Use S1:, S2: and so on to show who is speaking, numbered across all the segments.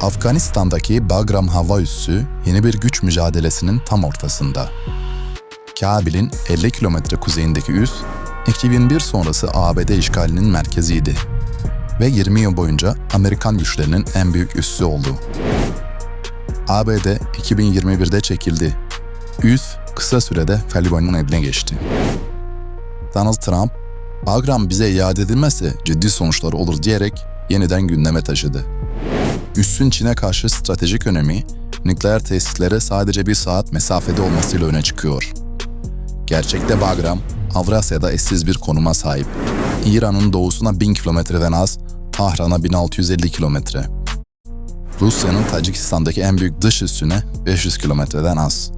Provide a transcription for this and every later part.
S1: Afganistan'daki Bagram hava üssü yeni bir güç mücadelesinin tam ortasında. Kabil'in 50 kilometre kuzeyindeki üs, 2001 sonrası ABD işgalinin merkeziydi ve 20 yıl boyunca Amerikan güçlerinin en büyük üssü oldu. ABD 2021'de çekildi. Üs kısa sürede Taliban'ın eline geçti. Donald Trump, Bagram bize iade edilmezse ciddi sonuçları olur diyerek yeniden gündeme taşıdı. Üssün Çin'e karşı stratejik önemi, nükleer tesislere sadece bir saat mesafede olmasıyla öne çıkıyor. Gerçekte Bagram, Avrasya'da eşsiz bir konuma sahip. İran'ın doğusuna 1000 kilometreden az, Tahran'a 1650 kilometre. Rusya'nın Tacikistan'daki en büyük dış üssüne 500 kilometreden az.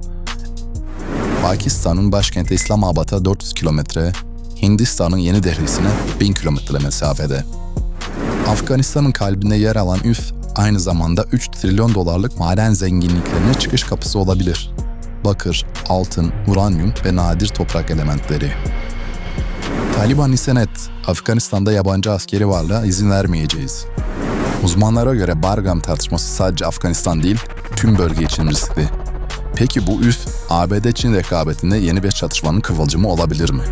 S1: Pakistan'ın başkenti İslamabad'a 400 kilometre, Hindistan'ın Yeni Delhi'sine 1000 kilometre mesafede. Afganistan'ın kalbinde yer alan üf, aynı zamanda 3 trilyon dolarlık maden zenginliklerine çıkış kapısı olabilir. Bakır, altın, uranyum ve nadir toprak elementleri. Taliban ise net, Afganistan'da yabancı askeri varlığa izin vermeyeceğiz. Uzmanlara göre Bargam tartışması sadece Afganistan değil, tüm bölge için riskli. Peki bu üs, ABD-Çin rekabetinde yeni bir çatışmanın kıvılcımı olabilir mi?